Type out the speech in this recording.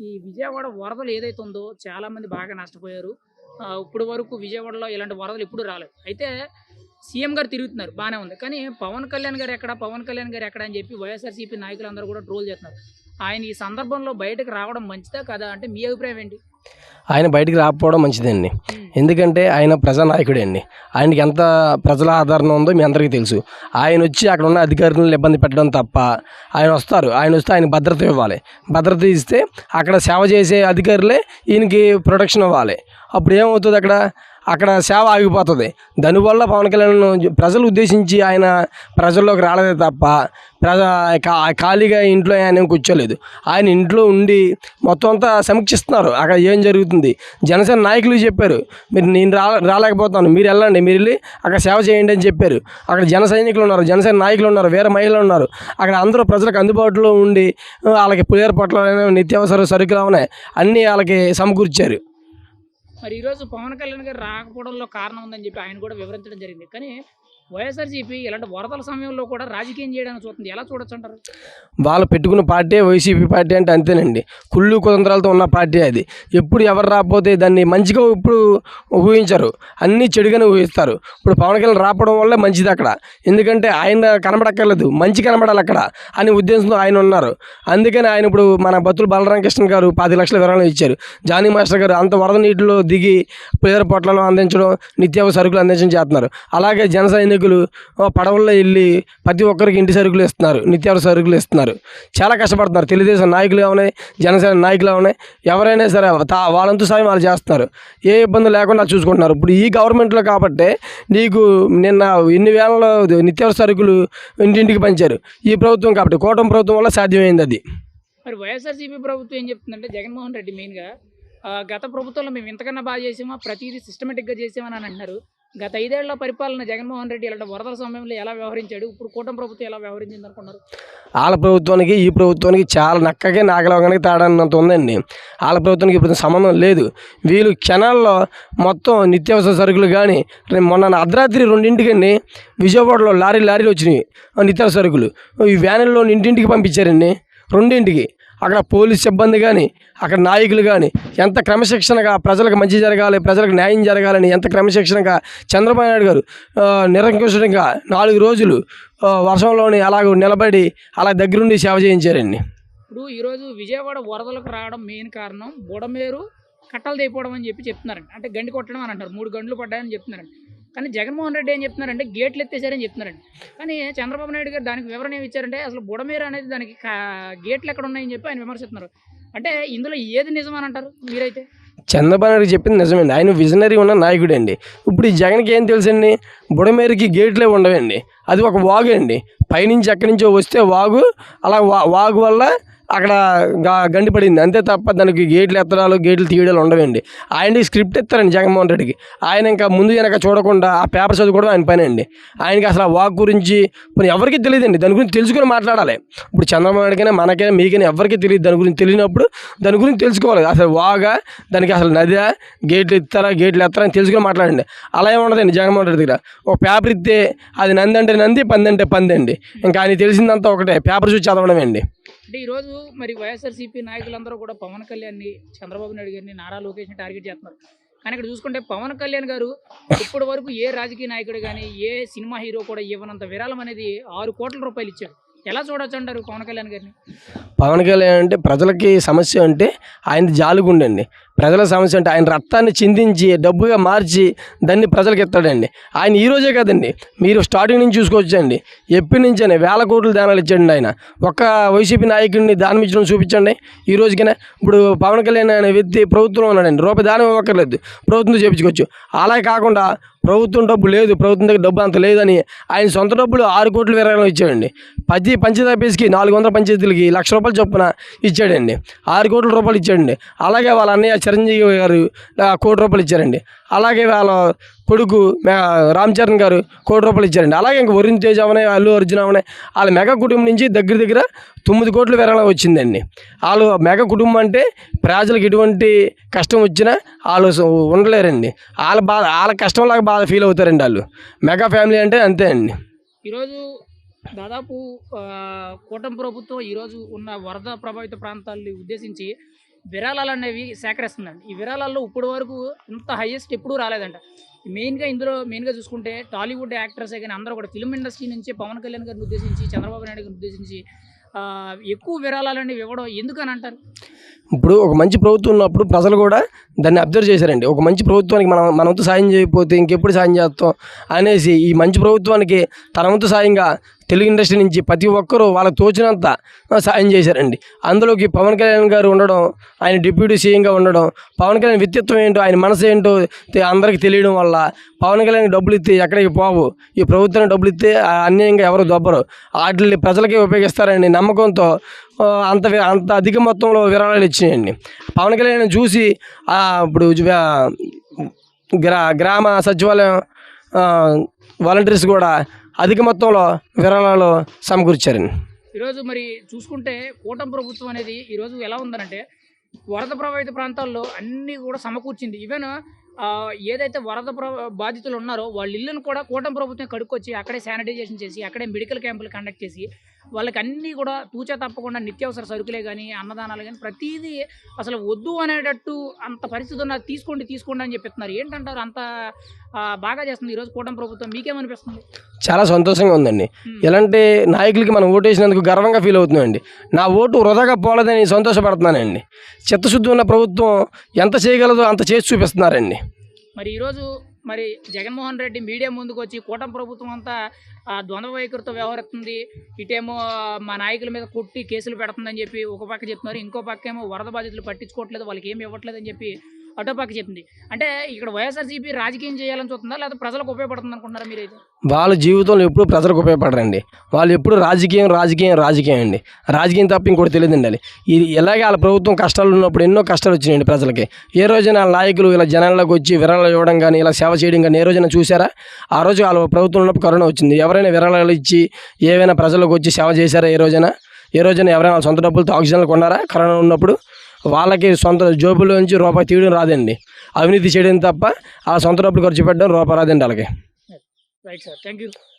ఈ విజయవాడ వరదలు ఏదైతే ఉందో చాలా మంది బాగా నష్టపోయారు. ఆ, ఇప్పుడు వరకు విజయవాడలో ఇలాంటి వరదలు ఎప్పుడు రాలేదు. అయితే సీఎం గారు తిరుగుతున్నారు బాగానే ఉంది. కానీ పవన్ కళ్యాణ్ గారు ఎక్కడ? పవన్ కళ్యాణ్ గారు ఎక్కడ అని చెప్పి వైఎస్ఆర్సీపీ నాయకులందరూ కూడా ట్రోల్ చేస్తున్నారు. ఆయన ఈ సందర్భంలో బయటకు రావడం మంచిదా కదా అంటే మీ అభిప్రాయం ఏంటి? ఆయన బయటికి రాకపోవడం మంచిదండి. ఎందుకంటే ఆయన ప్రజానాయకుడే అండి ఆయనకి ఎంత ప్రజల ఆదరణ ఉందో మీ అందరికీ తెలుసు. ఆయన వచ్చి అక్కడ ఉన్న అధికారులను ఇబ్బంది పెట్టడం తప్ప ఆయన వస్తారు. ఆయన వస్తే ఆయన భద్రత ఇవ్వాలి. భద్రత ఇస్తే అక్కడ సేవ చేసే అధికారులే ఈయనకి ప్రొటెక్షన్ ఇవ్వాలి. అప్పుడు ఏమవుతుంది అక్కడ? అక్కడ సేవ ఆగిపోతుంది. దానివల్ల పవన్ కళ్యాణ్ ప్రజలు ఉద్దేశించి ఆయన ప్రజల్లోకి రాలేదే తప్ప ప్రజ ఖాళీగా ఇంట్లో ఆయన ఏం కూర్చోలేదు. ఆయన ఇంట్లో ఉండి మొత్తం అంతా సమీక్షిస్తున్నారు. అక్కడ ఏం జరుగుతుంది? జనసేన నాయకులు చెప్పారు మీరు నేను రా రాలేకపోతాను మీరు వెళ్ళండి మీరు వెళ్ళి అక్కడ సేవ చేయండి అని చెప్పారు. అక్కడ జన సైనికులు ఉన్నారు జనసేన నాయకులు ఉన్నారు వేరే మహిళలు ఉన్నారు. అక్కడ అందరూ ప్రజలకు అందుబాటులో ఉండి వాళ్ళకి పులియర్ పట్ల నిత్యావసర సరుకులు ఉన్నాయి? అన్నీ వాళ్ళకి సమకూర్చారు. మరి ఈరోజు పవన్ కళ్యాణ్ గారు రాకపోవడంలో కారణం ఉందని చెప్పి ఆయన కూడా వివరించడం జరిగింది. కానీ వైఎస్ఆర్సీపీ ఇలాంటి వరదల సమయంలో కూడా రాజకీయం చేయడానికి చూస్తుంది. ఎలా చూడొచ్చు అంటారు? వాళ్ళు పెట్టుకున్న పార్టీ వైసీపీ పార్టీ అంటే అంతేనండి. కుళ్ళు కుతంత్రాలతో ఉన్న పార్టీ అది. ఎప్పుడు ఎవరు రాకపోతే దాన్ని మంచిగా ఇప్పుడు ఊహించరు. అన్నీ చెడుగానే ఊహిస్తారు. ఇప్పుడు పవన్ కళ్యాణ్ రావడం వల్ల మంచిది అక్కడ. ఎందుకంటే ఆయన కనబడక్కర్లేదు. మంచి కనబడాలి అక్కడ అని ఉద్దేశంతో ఆయన ఉన్నారు. అందుకని ఆయన ఇప్పుడు మన బతులు బలరామకృష్ణ గారు పది లక్షల విరాళం ఇచ్చారు. జానీ మాస్టర్ గారు అంత వరద నీటిలో దిగి పులిహోర పొట్లను అందించడం నిత్యావసర సరుకులు అందించడం చేస్తున్నారు. అలాగే జనసైనిక సైనికులు పడవల్లో వెళ్ళి ప్రతి ఒక్కరికి ఇంటి సరుకులు ఇస్తున్నారు నిత్యావసర సరుకులు ఇస్తున్నారు. చాలా కష్టపడుతున్నారు. తెలుగుదేశం నాయకులు ఉన్నాయి జనసేన నాయకులు ఉన్నాయి ఎవరైనా సరే తా వాళ్ళంతూ సాయం వాళ్ళు చేస్తున్నారు. ఏ ఇబ్బంది లేకుండా చూసుకుంటున్నారు. ఇప్పుడు ఈ గవర్నమెంట్లో కాబట్టి నీకు నిన్న ఎన్ని వేలలో నిత్యావసర సరుకులు ఇంటింటికి పంచారు? ఈ ప్రభుత్వం కాబట్టి కూటమి ప్రభుత్వం వల్ల సాధ్యమైంది అది. మరి వైఎస్ఆర్సీపీ ప్రభుత్వం ఏం చెప్తుందంటే జగన్మోహన్ రెడ్డి మెయిన్గా గత ప్రభుత్వంలో మేము ఇంతకన్నా బాగా చేసామా ప్రతిదీ సిస్టమేటిక్గా చేసామని అని అంటున్నారు. గత ఐదేళ్ళ పరిపాలన జగన్మోహన్ రెడ్డి ఇలాంటి వరదల సమయంలో ఎలా వ్యవహరించాడు? ఇప్పుడు కూటమి ప్రభుత్వం ఎలా వ్యవహరించింది అనుకున్నారు వాళ్ళ ప్రభుత్వానికి ఈ ప్రభుత్వానికి చాలా నక్కకి నాగలోకానికి తేడా ఉందండి. వాళ్ళ ప్రభుత్వానికి ఇప్పుడు సంబంధం లేదు. వీళ్ళు క్షణాల్లో మొత్తం నిత్యావసర సరుకులు కానీ రేపు మొన్న అర్ధరాత్రి రెండింటికండి విజయవాడలో లారీ లారీలు వచ్చినాయి. నిత్యావసర సరుకులు. ఈ వ్యానుల్లో ఇంటింటికి పంపించారండి. రెండింటికి. అక్కడ పోలీస్ సిబ్బంది కానీ అక్కడ నాయకులు కానీ ఎంత క్రమశిక్షణగా ప్రజలకు మంచి జరగాలి ప్రజలకు న్యాయం జరగాలని ఎంత క్రమశిక్షణగా చంద్రబాబు నాయుడు గారు నిరంకుశంగా నాలుగు రోజులు వర్షంలోని అలాగ నిలబడి అలా దగ్గరుండి సేవ చేయించారండి. ఇప్పుడు ఈరోజు విజయవాడ వరదలకు రావడం మెయిన్ కారణం బుడమేరు కట్టలు తెగిపోవడం అని చెప్పి చెప్తున్నారండి. అంటే గండి కొట్టడం అని అంటారు. మూడు గంటలు పడ్డాయని చెప్తున్నారండి. కానీ జగన్మోహన్ రెడ్డి ఏం చెప్తున్నారంటే గేట్లు ఎత్తేసారని చెప్తున్నారండి. కానీ చంద్రబాబు నాయుడు గారు దానికి వివరణ ఏమి ఇచ్చారంటే అసలు బుడమేర అనేది దానికి కా- గేట్లు ఎక్కడ ఉన్నాయని చెప్పి ఆయన విమర్శిస్తున్నారు. అంటే ఇందులో ఏది నిజమని అంటారు మీరైతే? చంద్రబాబు నాయుడు చెప్పింది నిజమండి. ఆయన విజనరీ ఉన్న నాయకుడు అండి ఇప్పుడు ఈ జగన్కి ఏం తెలుసండి? బుడమేరికి గేట్లే ఉండవండి. అది ఒక వాగు అండి పైనుంచి ఎక్కడి నుంచో వస్తే వాగు. అలా వా వాగు వల్ల అక్కడ గండి పడింది. అంతే తప్ప దానికి గేట్లు ఎత్తడాలు గేట్లు తీయడాలు ఉండవండి. ఆయనకి స్క్రిప్ట్ ఇస్తారండి జగన్మోహన్ రెడ్డికి. ఆయన ఇంకా ముందు వెనక చూడకుండా ఆ పేపర్ చదువుకోవడం ఆయన పని అండి. ఆయనకి అసలు ఆ వాక్ గురించి ఇప్పుడు ఎవరికి తెలియదండి. దాని గురించి తెలుసుకొని మాట్లాడాలి. ఇప్పుడు చంద్రబాబు నాయుడుకైనా మనకైనా మీకైనా ఎవరికి తెలియదు. దాని గురించి తెలియనప్పుడు దాని గురించి తెలుసుకోవాలి. అసలు వాగా దానికి అసలు నదా గేట్లు ఇస్తారా గేట్లు ఎత్తారా అని తెలుసుకొని మాట్లాడండి. అలా ఏమి ఉండదండి జగన్మోహన్ రెడ్డి దగ్గర. ఒక పేపర్ ఇస్తే అది నంది అంటే నంది పంది అంటే పంది అండి. ఇంకా ఆయన తెలిసిందంతా ఒకటే. పేపర్ చూసి చదవడం అండి అంటే ఈరోజు మరి వైఎస్ఆర్సీపీ నాయకులందరూ కూడా పవన్ కళ్యాణ్ని చంద్రబాబు నాయుడు గారిని నారా లోకేష్ని టార్గెట్ చేస్తున్నారు. కానీ ఇక్కడ చూసుకుంటే పవన్ కళ్యాణ్ గారు ఇప్పటి వరకు ఏ రాజకీయ నాయకుడు కానీ ఏ సినిమా హీరో కూడా ఇవ్వనంత విరాళం అనేది ఆరు కోట్ల రూపాయలు ఇచ్చాడు. ఎలా చూడొచ్చు అంటారు పవన్ కళ్యాణ్ గారిని? పవన్ కళ్యాణ్ అంటే ప్రజలకి సమస్య అంటే ఆయన జాలుగుండండి. ప్రజల సమస్య అంటే ఆయన రక్తాన్ని చిందించి డబ్బుగా మార్చి దాన్ని ప్రజలకు ఇస్తాడండి. ఆయన ఈ రోజే కదండి. మీరు స్టార్టింగ్ నుంచి చూసుకోవచ్చండి. ఎప్పటి నుంచే వేల కోట్లు దానాలు ఇచ్చాడండి ఆయన. ఒక్క వైసీపీ నాయకుడిని దానం ఇచ్చడం చూపించండి. ఈ రోజుకైనా ఇప్పుడు పవన్ కళ్యాణ్ అనే వ్యక్తి ప్రభుత్వంలో ఉన్నాడండి. రూపాయి దానం ఇవ్వక్కర్లేదు. ప్రభుత్వంతో చేపించుకోవచ్చు. అలా కాకుండా ప్రభుత్వం డబ్బు లేదు. ప్రభుత్వం దగ్గర డబ్బు అంత లేదని ఆయన సొంత డబ్బులు ఆరు కోట్లు విరాళం ఇచ్చాడండి. పది పంచాయతీ ఆఫీస్కి నాలుగు వందల పంచాయతీలకి లక్ష రూపాయలు చొప్పున ఇచ్చాడండి. ఆరు కోట్ల రూపాయలు ఇచ్చాడండి. అలాగే వాళ్ళ అన్నయ్య చిరంజీవి గారు కోటి రూపాయలు ఇచ్చారండి. అలాగే వాళ్ళ కొడుకు రామ్ చరణ్ గారు కోటి రూపాయలు ఇచ్చారండి. అలాగే ఇంక వరుణ్ తేజ్ అవనే అల్లు అర్జున్ అవనే వాళ్ళ మెగా కుటుంబం నుంచి దగ్గర దగ్గర తొమ్మిది కోట్ల విరాళం వచ్చిందండి. వాళ్ళు మెగా కుటుంబం అంటే ప్రజలకు ఎటువంటి కష్టం వచ్చినా వాళ్ళు ఉండలేరండి. వాళ్ళ బాధ వాళ్ళ కష్టంలాగా బాధ ఫీల్ అవుతారండి వాళ్ళు. మెగా ఫ్యామిలీ అంటే అంతే అండి. ఈరోజు దాదాపు కూటమి ప్రభుత్వం ఈరోజు ఉన్న వరద ప్రభావిత ప్రాంతాలని ఉద్దేశించి విరాళాలు అనేవి సేకరిస్తుందండి. ఈ విరాళాల్లో ఇప్పటి వరకు ఇంత హైయెస్ట్ ఎప్పుడూ రాలేదంట. మెయిన్గా ఇందులో మెయిన్గా చూసుకుంటే టాలీవుడ్ యాక్టర్సే కానీ అందరూ కూడా ఫిల్మ్ ఇండస్ట్రీ నుంచి పవన్ కళ్యాణ్ గారిని ఉద్దేశించి చంద్రబాబు నాయుడు గారిని ఉద్దేశించి ఎక్కువ విరాళాలు అనేవి ఇవ్వడం ఎందుకని అంటారు ఇప్పుడు ఒక మంచి ప్రభుత్వం ఉన్నప్పుడు ప్రజలు కూడా దాన్ని అబ్జర్వ్ చేశారండి. ఒక మంచి ప్రభుత్వానికి మనం మనవంతు సాయం చేయకపోతే ఇంకెప్పుడు సాయం చేస్తాం అనేసి ఈ మంచి ప్రభుత్వానికి తన వంతు సాయంగా తెలుగు ఇండస్ట్రీ నుంచి ప్రతి ఒక్కరూ వాళ్ళకి తోచినంత సాయం చేశారండి. అందులోకి పవన్ కళ్యాణ్ గారు ఉండడం ఆయన డిప్యూటీ సీఎంగా ఉండడం పవన్ కళ్యాణ్ వ్యక్తిత్వం ఏంటో ఆయన మనసు ఏంటో అందరికీ తెలియడం వల్ల పవన్ కళ్యాణ్ డబ్బులు ఇస్తే ఎక్కడికి పోవు. ఈ ప్రభుత్వానికి డబ్బులు ఇస్తే ఆ, అన్యాయంగా ఎవరు దొబ్బరు. వాటిని ప్రజలకే ఉపయోగిస్తారని నమ్మకంతో అంత అంత అధిక మొత్తంలో విరాళాలు ఇచ్చినాయండి. పవన్ కళ్యాణ్ చూసి ఇప్పుడు గ్రా గ్రామ సచివాలయం వాలంటీర్స్ కూడా అధిక మొత్తంలో విరాళాలు సమకూర్చారండి ఈరోజు మరి చూసుకుంటే కూటమి ప్రభుత్వం అనేది ఈరోజు ఎలా ఉందనంటే వరద ప్రభావిత ప్రాంతాల్లో అన్నీ కూడా సమకూర్చింది. ఈవెన్ ఏదైతే వరద బాధితులు ఉన్నారో వాళ్ళ ఇళ్ళను కూడా కూటమి ప్రభుత్వం కడుక్కొచ్చి అక్కడే శానిటైజేషన్ చేసి అక్కడే మెడికల్ క్యాంపులు కండక్ట్ చేసి వాళ్ళకి అన్నీ కూడా తూచా తప్పకుండా నిత్యావసర సరుకులే కానీ అన్నదానాలు కానీ ప్రతిదీ అసలు వద్దు అనేటట్టు అంత పరిస్థితి ఉన్న తీసుకోండి తీసుకోండి అని చెప్పిస్తున్నారు. ఏంటంటారు? అంత బాగా చేస్తుంది ఈరోజు కూటమి ప్రభుత్వం. మీకేమనిపిస్తుంది? చాలా సంతోషంగా ఉందండి. ఎలాంటి నాయకులకి మనం ఓటు వేసినందుకు గర్వంగా ఫీల్ అవుతున్నామండి. నా ఓటు వృధాగా పోలేదని సంతోషపడుతున్నానండి. చిత్తశుద్ధి ఉన్న ప్రభుత్వం ఎంత చేయగలదో అంత చేసి చూపిస్తున్నారండి. మరి ఈరోజు మరి జగన్మోహన్ రెడ్డి మీడియా ముందుకు వచ్చి కూటమి ప్రభుత్వం అంతా ద్వంద్వ వైఖరితో వ్యవహరిస్తుంది. ఇటేమో మా నాయకుల మీద కొట్టి కేసులు పెడుతుందని చెప్పి ఒక పక్క చెప్తున్నారు. ఇంకో పక్క ఏమో వరద బాధితులు పట్టించుకోవట్లేదు వాళ్ళకి ఏమి ఇవ్వట్లేదు అని చెప్పి అటో పక్క చెప్పింది. అంటే ఇక్కడ వైఎస్ఆర్సీపీ రాజకీయం చేయాలని చూస్తుందా? లేదా ప్రజలకు ఉపయోగపడుతుంది అనుకుంటున్నారా మీరైతే? వాళ్ళ జీవితంలో ఎప్పుడు ప్రజలకు ఉపయోగపడరండి. వాళ్ళు ఎప్పుడు రాజకీయం రాజకీయం రాజకీయం అండి. రాజకీయం తప్ప ఇంకోటి తెలియదండి. ఇది ఇలాగే వాళ్ళ ప్రభుత్వం కష్టాలు ఉన్నప్పుడు ఎన్నో కష్టాలు వచ్చినాయండి ప్రజలకి. ఏ రోజున నాయకులు ఇలా జనాల్లోకి వచ్చి విరాళాలు ఇవ్వడం కానీ ఇలా సేవ చేయడం కానీ ఏ రోజున చూసారా? ఆ రోజు వాళ్ళ ప్రభుత్వం ఉన్నప్పుడు కరోనా వచ్చింది. ఎవరైనా విరాళాలు ఇచ్చి ఏవైనా ప్రజలకు వచ్చి సేవ చేశారా ఏ రోజైనా? ఏ రోజైనా ఎవరైనా సొంత డబ్బులతో ఆక్సిజన్లు కొన్నారా కరోనా ఉన్నప్పుడు? వాళ్ళకి సొంత జోబులో నుంచి రూపాయి తీయడం రాదండి. అవినీతి చేయడం తప్ప ఆ సొంత డబ్బులు ఖర్చు పెట్టడం రూపాయి రాదండి వాళ్ళకి. Right sir thank you